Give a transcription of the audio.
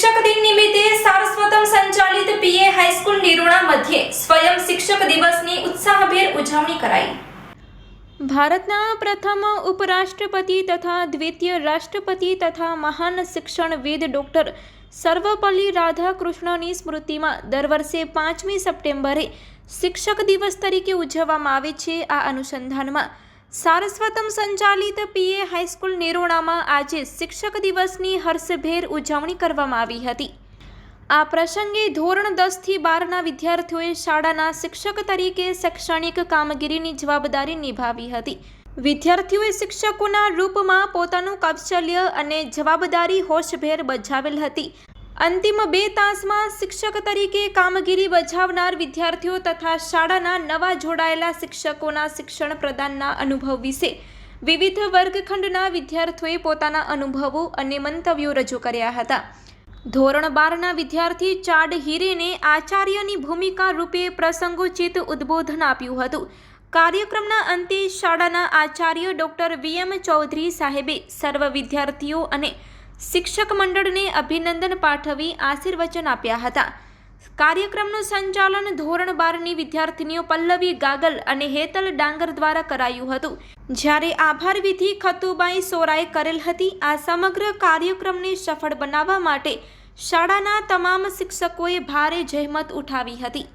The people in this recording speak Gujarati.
શિક્ષક દિન નિમિત્તે સારસ્વતમ સંચાલિત પીએ હાઈસ્કૂલ નિરોણા મધ્યે સ્વયં શિક્ષક દિવસની ઉત્સાહભેર ઉજવણી કરાઈ. ભારતના પ્રથમ ઉપરાષ્ટ્રપતિ તથા દ્વિતીય રાષ્ટ્રપતિ તથા મહાન શિક્ષણવિદ ડૉક્ટર સર્વપલ્લી રાધાકૃષ્ણની સ્મૃતિમાં દર વર્ષે પાંચમી સપ્ટેમ્બરે શિક્ષક દિવસ તરીકે ઉજવવામાં આવે છે આ અનુસંધાનમાં. સારસ્વતમ સંચાલિત પીએ હાઈસ્કૂલ નિરોણામાં આજે શિક્ષક દિવસની હર્ષભેર ઉજવણી કરવામાં આવી હતી. આ પ્રસંગે ધોરણ દસથી બારના વિદ્યાર્થીઓએ શાળાના શિક્ષક તરીકે શૈક્ષણિક કામગીરીની જવાબદારી નિભાવી હતી. વિદ્યાર્થીઓએ શિક્ષકોના રૂપમાં પોતાનું કૌશલ્ય અને જવાબદારી હોશભેર બજાવેલ હતી. અંતિમ બે તાસમાં શિક્ષક તરીકે કામગીરી બજાવનાર વિદ્યાર્થીઓ તથા શાળાના નવા જોડાયેલા શિક્ષકોના શિક્ષણ પ્રદાનના અનુભવ વિશે વિવિધ વર્ગખંડના વિદ્યાર્થીઓએ પોતાના અનુભવો અને મંતવ્યો રજૂ કર્યા હતા. ધોરણ બારના વિદ્યાર્થી ચાડ હિરેને આચાર્યની ભૂમિકા રૂપે પ્રસંગોચિત ઉદ્બોધન આપ્યું હતું. કાર્યક્રમના અંતે શાળાના આચાર્ય ડૉક્ટર વી એમ ચૌધરી સાહેબે સર્વ વિદ્યાર્થીઓ અને શિક્ષક મંડળને અભિનંદન પાઠવી આશીર્વચન આપ્યા હતા. કાર્યક્રમનું સંચાલન ધોરણ બારની વિદ્યાર્થીનીઓ પલ્લવી ગાગલ અને હેતલ ડાંગર દ્વારા કરાયું હતું. જ્યારે આભાર વિધિ ખતુબાઈ સોરાએ કરેલ હતી, આ સમગ્ર કાર્યક્રમને સફળ બનાવવા માટે શાળાના તમામ શિક્ષકોએ ભારે જહેમત ઉઠાવી હતી.